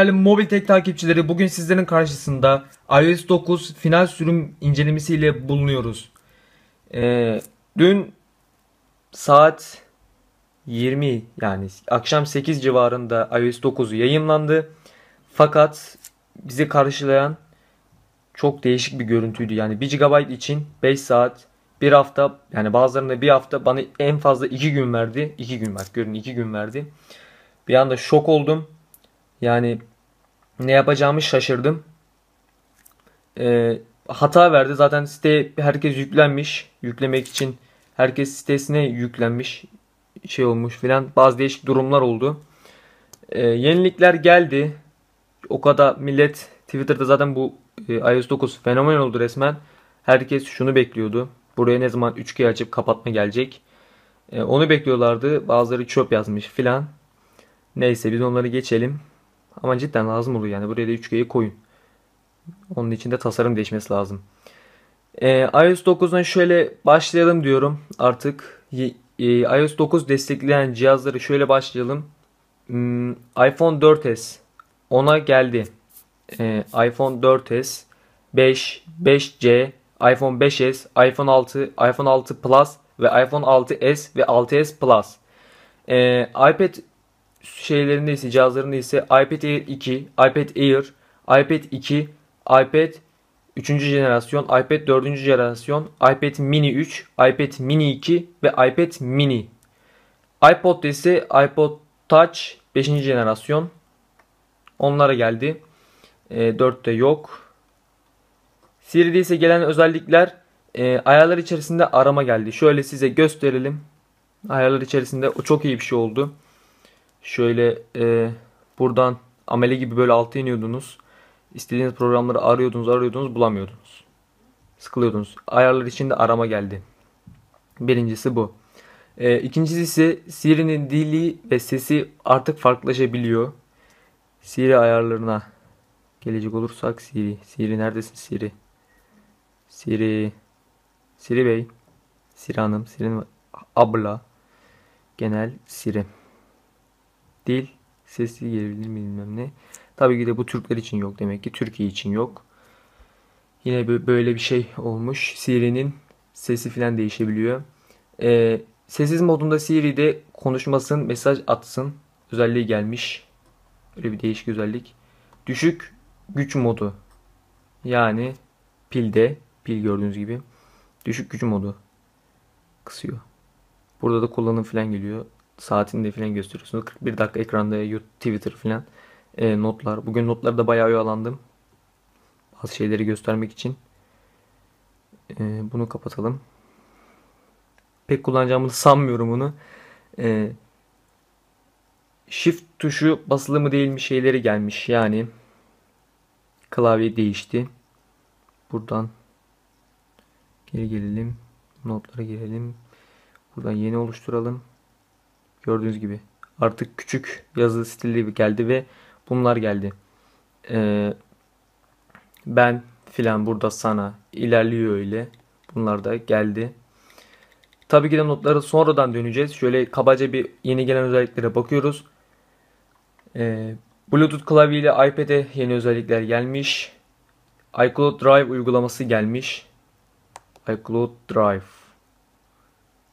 Değerli mobil tek takipçileri. Bugün sizlerin karşısında iOS 9 final sürüm incelemesiyle bulunuyoruz. Ee, dün saat 20 yani akşam 8 civarında iOS 9 yayınlandı. Fakat bizi karşılayan çok değişik bir görüntüydü. Yani 1 GB için 5 saat, bir hafta yani bazılarında bir hafta bana en fazla 2 gün verdi. 2 gün bak görün 2 gün verdi. Bir anda şok oldum. Yani ne yapacağımı şaşırdım. Ee, hata verdi. Zaten site herkes yüklenmiş. Yüklemek için herkes sitesine yüklenmiş. Şey olmuş filan. Bazı değişik durumlar oldu. Ee, yenilikler geldi. O kadar millet Twitter'da zaten bu e, iOS 9 fenomen oldu resmen. Herkes şunu bekliyordu. Buraya ne zaman 3G açıp kapatma gelecek. E, onu bekliyorlardı. Bazıları çöp yazmış filan. Neyse biz onları geçelim. Ama cidden lazım oluyor yani. Buraya da 3G'yi koyun. Onun için de tasarım değişmesi lazım. E, iOS 9'dan şöyle başlayalım diyorum artık. E, iOS 9 destekleyen cihazları şöyle başlayalım. Hmm, iPhone 4S ona geldi. E, iPhone 4S, 5, 5C, iPhone 5S, iPhone 6, iPhone 6 Plus ve iPhone 6s ve 6s Plus. E, iPad şeylerinde ise cihazlarında ise iPad Air 2, iPad Air, iPad 2, iPad 3. jenerasyon, iPad 4. jenerasyon, iPad Mini 3, iPad Mini 2 ve iPad Mini. iPod ise iPod Touch 5. jenerasyon. Onlara geldi. E, 4'te yok. Siri'de ise gelen özellikler e, ayarlar içerisinde arama geldi. Şöyle size gösterelim. Ayarlar içerisinde o çok iyi bir şey oldu. Şöyle e, buradan amele gibi böyle alta iniyordunuz. İstediğiniz programları arıyordunuz arıyordunuz bulamıyordunuz. Sıkılıyordunuz. Ayarlar içinde arama geldi. Birincisi bu. E, ikincisi ise Siri'nin dili ve sesi artık farklılaşabiliyor. Siri ayarlarına gelecek olursak Siri. Siri neredesin Siri? Siri. Siri Bey. Siri Hanım. Siri abla. Genel Siri. Dil. Sesi gelebilir mi bilmem ne. Tabii ki de bu Türkler için yok demek ki. Türkiye için yok. Yine böyle bir şey olmuş. Siri'nin sesi falan değişebiliyor. Ee, sessiz modunda Siri'de konuşmasın, mesaj atsın özelliği gelmiş. Öyle bir değişik özellik. Düşük güç modu. Yani pilde pil gördüğünüz gibi düşük güç modu kısıyor. Burada da kullanım falan geliyor. Saatini de falan gösteriyorsunuz. 41 dakika ekranda Twitter falan e, notlar. Bugün notlarda bayağı oyalandım. Bazı şeyleri göstermek için. E, bunu kapatalım. Pek kullanacağımı sanmıyorum bunu. E, shift tuşu basılı mı değil mi şeyleri gelmiş. Yani klavye değişti. Buradan geri gelelim. Notlara girelim. Buradan yeni oluşturalım. Gördüğünüz gibi artık küçük yazı stili geldi ve bunlar geldi. Ee, ben filan burada sana ilerliyor öyle. Bunlar da geldi. Tabii ki de notları sonradan döneceğiz. Şöyle kabaca bir yeni gelen özelliklere bakıyoruz. Ee, Bluetooth klavye ile iPad'e yeni özellikler gelmiş. iCloud Drive uygulaması gelmiş. iCloud Drive.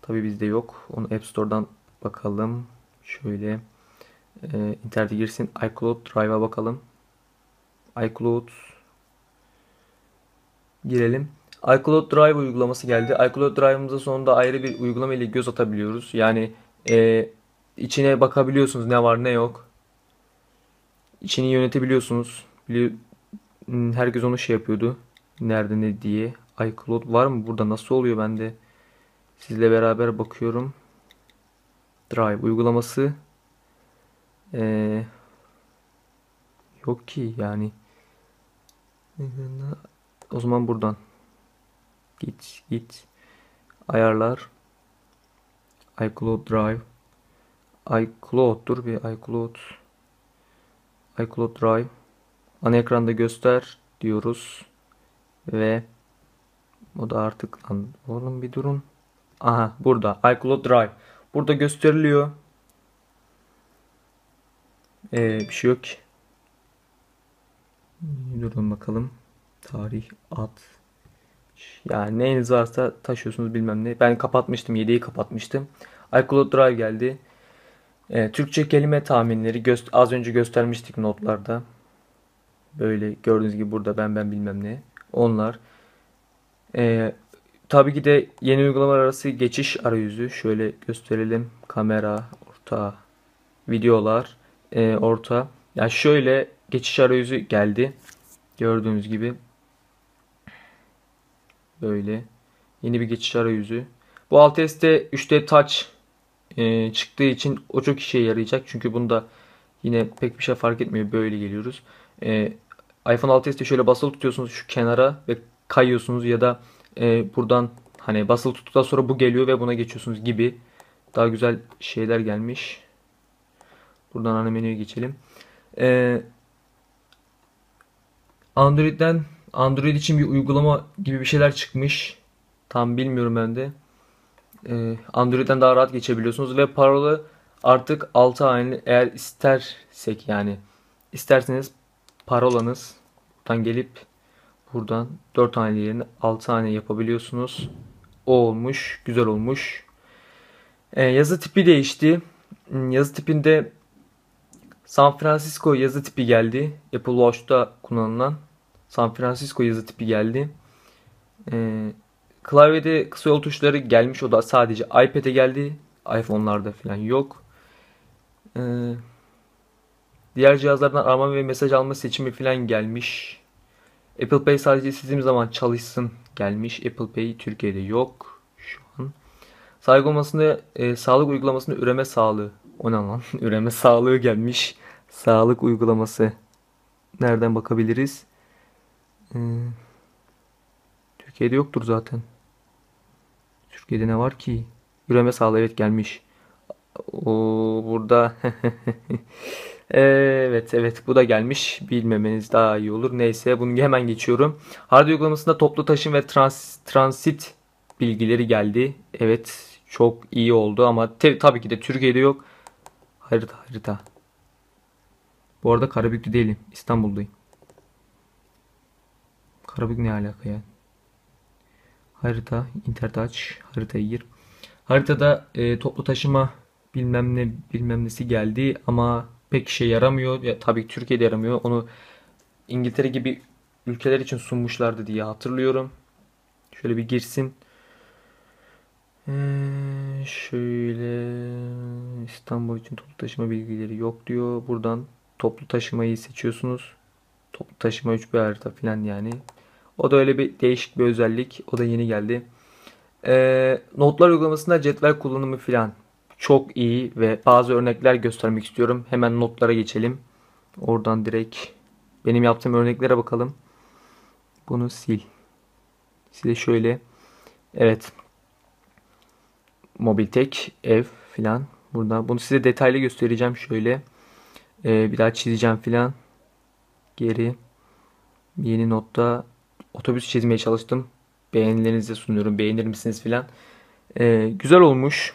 Tabii bizde yok. Onu App Store'dan bakalım. Şöyle e, internete girsin. iCloud Drive'a bakalım. iCloud girelim. iCloud Drive uygulaması geldi. iCloud Drive'ımızda sonunda ayrı bir uygulama ile göz atabiliyoruz. Yani e, içine bakabiliyorsunuz ne var ne yok. İçini yönetebiliyorsunuz. Biliyor, hmm, herkes onu şey yapıyordu. Nerede ne diye. iCloud var mı? Burada nasıl oluyor bende? Sizle beraber bakıyorum. Drive uygulaması ee, yok ki yani. O zaman buradan git git. Ayarlar. iCloud Drive. iCloud dur bir iCloud. iCloud Drive. Ana ekranda göster diyoruz ve o da artık oğlum bir durun. Aha burada. iCloud Drive burada gösteriliyor ee, bir şey yok ki Durun bakalım. Tarih, at. Yani neyiniz varsa taşıyorsunuz bilmem ne. Ben kapatmıştım. 7'yi kapatmıştım. iCloud Drive geldi. E, Türkçe kelime tahminleri göst az önce göstermiştik notlarda. Böyle gördüğünüz gibi burada ben ben bilmem ne. Onlar. E, tabii ki de yeni uygulamalar arası geçiş arayüzü. Şöyle gösterelim. Kamera, orta, videolar, e, orta. Yani şöyle geçiş arayüzü geldi. Gördüğünüz gibi. Böyle. Yeni bir geçiş arayüzü. Bu alt teste 3D Touch e, çıktığı için o çok işe yarayacak. Çünkü bunda yine pek bir şey fark etmiyor. Böyle geliyoruz. E, iPhone 6s'te şöyle basılı tutuyorsunuz şu kenara ve kayıyorsunuz ya da e, buradan hani basılı tuttuktan sonra bu geliyor ve buna geçiyorsunuz gibi. Daha güzel şeyler gelmiş. Buradan ana menüye geçelim. E, Android'den Android için bir uygulama gibi bir şeyler çıkmış. Tam bilmiyorum ben de. Ee, Android'den daha rahat geçebiliyorsunuz ve parola artık 6 haneli eğer istersek yani isterseniz parolanız buradan gelip buradan 4 haneli yerine 6 hane yapabiliyorsunuz. O olmuş. Güzel olmuş. Ee, yazı tipi değişti. Hmm, yazı tipinde San Francisco yazı tipi geldi. Apple Watch'ta kullanılan San Francisco yazı tipi geldi. Ee, klavyede kısa yol tuşları gelmiş. O da sadece iPad'e geldi. iPhone'larda falan yok. Ee, diğer cihazlardan arama ve mesaj alma seçimi falan gelmiş. Apple Pay sadece istediğim zaman çalışsın gelmiş. Apple Pay Türkiye'de yok şu an. Sahip olmasında e, sağlık uygulamasında üreme sağlığı. O ne lan? üreme sağlığı gelmiş. Sağlık uygulaması. Nereden bakabiliriz? Hmm. Türkiye'de yoktur zaten. Türkiye'de ne var ki? Üreme sağlığı evet gelmiş. O burada Evet evet bu da gelmiş. Bilmemeniz daha iyi olur. Neyse bunu hemen geçiyorum. Hard uygulamasında toplu taşım ve trans, transit bilgileri geldi. Evet çok iyi oldu ama tabii ki de Türkiye'de yok. Harita harita. Bu arada Karabüklü değilim. İstanbul'dayım. Karabük ne alaka ya? Harita, internet aç, haritayı gir. Haritada e, toplu taşıma bilmem ne bilmem nesi geldi ama pek işe yaramıyor. Ya, tabii Türkiye'de yaramıyor. Onu İngiltere gibi ülkeler için sunmuşlardı diye hatırlıyorum. Şöyle bir girsin. Ee, şöyle İstanbul için toplu taşıma bilgileri yok diyor. Buradan toplu taşımayı seçiyorsunuz. Toplu taşıma 3 bir harita falan yani. O da öyle bir değişik bir özellik. O da yeni geldi. Ee, notlar uygulamasında cetvel kullanımı falan çok iyi ve bazı örnekler göstermek istiyorum. Hemen notlara geçelim. Oradan direkt benim yaptığım örneklere bakalım. Bunu sil. Size şöyle. Evet. Mobiltek, ev filan. Burada. Bunu size detaylı göstereceğim şöyle. Ee, bir daha çizeceğim filan. Geri. Yeni notta otobüs çizmeye çalıştım. Beğenilerinizi sunuyorum. Beğenir misiniz filan. Ee, güzel olmuş.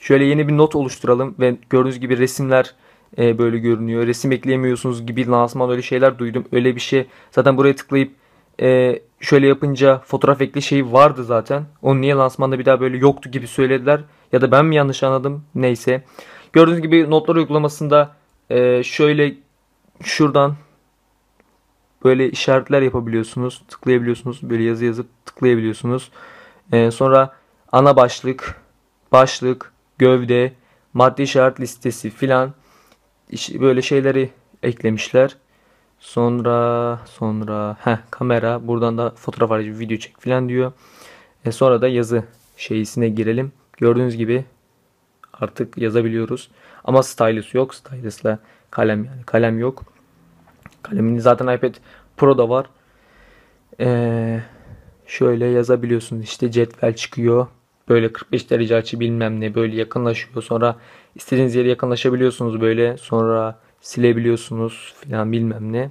Şöyle yeni bir not oluşturalım ve gördüğünüz gibi resimler e, böyle görünüyor. Resim ekleyemiyorsunuz gibi lansman öyle şeyler duydum. Öyle bir şey. Zaten buraya tıklayıp e, şöyle yapınca fotoğraf ekle şeyi vardı zaten. Onu niye lansmanda bir daha böyle yoktu gibi söylediler. Ya da ben mi yanlış anladım? Neyse. Gördüğünüz gibi notlar uygulamasında e, şöyle şuradan böyle işaretler yapabiliyorsunuz. Tıklayabiliyorsunuz. Böyle yazı yazıp tıklayabiliyorsunuz. E, sonra ana başlık, başlık, gövde, maddi şart listesi filan böyle şeyleri eklemişler. Sonra sonra heh, kamera buradan da fotoğraf aracı video çek filan diyor. E sonra da yazı şeysine girelim. Gördüğünüz gibi artık yazabiliyoruz. Ama stylus yok. Stylus'la kalem yani kalem yok. Kalemin zaten iPad Pro'da var. Ee, şöyle yazabiliyorsunuz. İşte cetvel çıkıyor. Böyle 45 derece açı bilmem ne böyle yakınlaşıyor. Sonra istediğiniz yere yakınlaşabiliyorsunuz böyle. Sonra silebiliyorsunuz filan bilmem ne.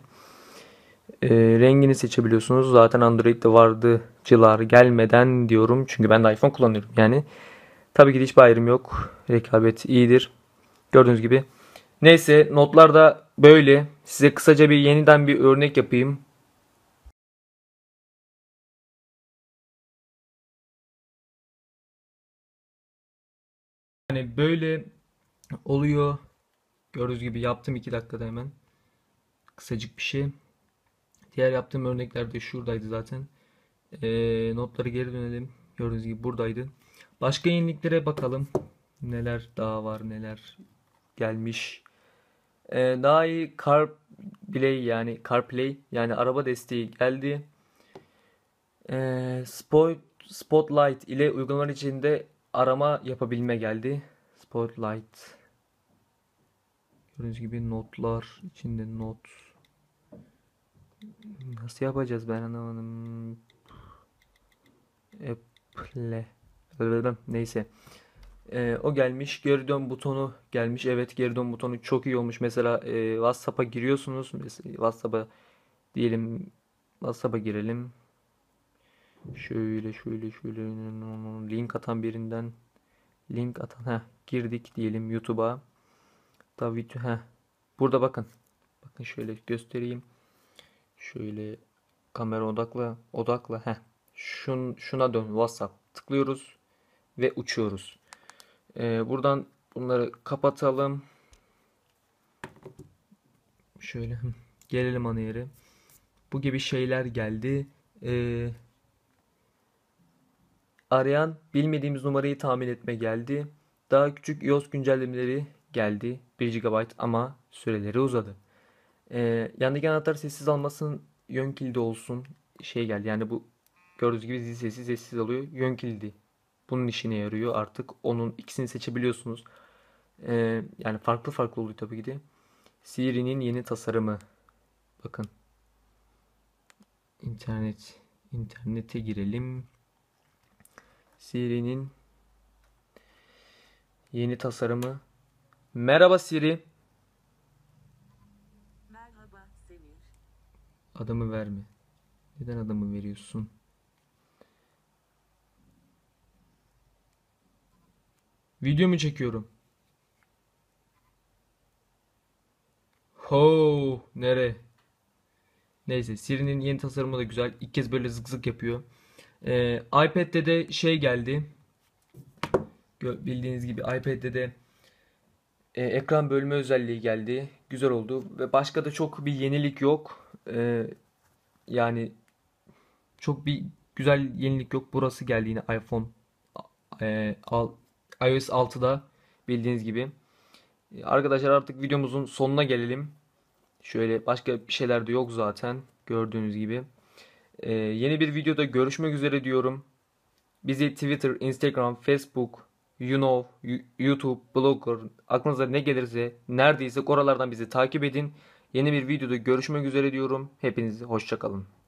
E, rengini seçebiliyorsunuz. Zaten Android'de vardı cılar gelmeden diyorum. Çünkü ben de iPhone kullanıyorum yani. Tabii ki de hiçbir ayrım yok. Rekabet iyidir. Gördüğünüz gibi Neyse notlar da böyle. Size kısaca bir yeniden bir örnek yapayım. Yani böyle oluyor. Gördüğünüz gibi yaptım 2 dakikada hemen. Kısacık bir şey. Diğer yaptığım örnekler de şuradaydı zaten. Ee, notları geri dönelim. Gördüğünüz gibi buradaydı. Başka yeniliklere bakalım. Neler daha var neler gelmiş. Ee, daha iyi CarPlay yani CarPlay yani araba desteği geldi. Ee, Spot, Spotlight ile uygulamalar içinde arama yapabilme geldi. Spotlight. Gördüğünüz gibi notlar içinde not. Nasıl yapacağız ben anlamadım. Apple. Neyse. Ee, o gelmiş. Geri dön butonu gelmiş. Evet geri dön butonu çok iyi olmuş. Mesela e, WhatsApp'a giriyorsunuz. Mesela WhatsApp'a diyelim WhatsApp'a girelim. Şöyle şöyle şöyle link atan birinden link atan ha girdik diyelim YouTube'a. Video ha. Burada bakın. Bakın şöyle göstereyim. Şöyle kamera odakla odakla ha. Şun şuna dön WhatsApp. Tıklıyoruz ve uçuyoruz. Ee, buradan bunları kapatalım. Şöyle gelelim ana yere. Bu gibi şeyler geldi. Ee, arayan bilmediğimiz numarayı tahmin etme geldi. Daha küçük iOS güncellemeleri geldi. 1 GB ama süreleri uzadı. Ee, yandaki anahtar sessiz almasın yön kilidi olsun şey geldi. Yani bu gördüğünüz gibi zil sessiz sessiz alıyor. Yön kilidi bunun işine yarıyor artık. Onun ikisini seçebiliyorsunuz. Ee, yani farklı farklı oluyor tabii ki de. Siri'nin yeni tasarımı. Bakın. İnternet. internete girelim. Siri'nin yeni tasarımı. Merhaba Siri. Merhaba Semir. Adamı verme. Neden adamı veriyorsun? Video mu çekiyorum? Ho, nere? Neyse, Siri'nin yeni tasarımı da güzel. İlk kez böyle zık zık yapıyor. Ee, iPad'de de şey geldi. Bildiğiniz gibi iPad'de de e, ekran bölme özelliği geldi. Güzel oldu ve başka da çok bir yenilik yok. Ee, yani çok bir güzel yenilik yok. Burası geldi yine iPhone e, iOS 6'da bildiğiniz gibi. Arkadaşlar artık videomuzun sonuna gelelim. Şöyle başka bir şeyler de yok zaten gördüğünüz gibi. Ee, yeni bir videoda görüşmek üzere diyorum. Bizi Twitter, Instagram, Facebook, you know, YouTube, Blogger, aklınıza ne gelirse neredeyse oralardan bizi takip edin. Yeni bir videoda görüşmek üzere diyorum. Hepinize hoşçakalın.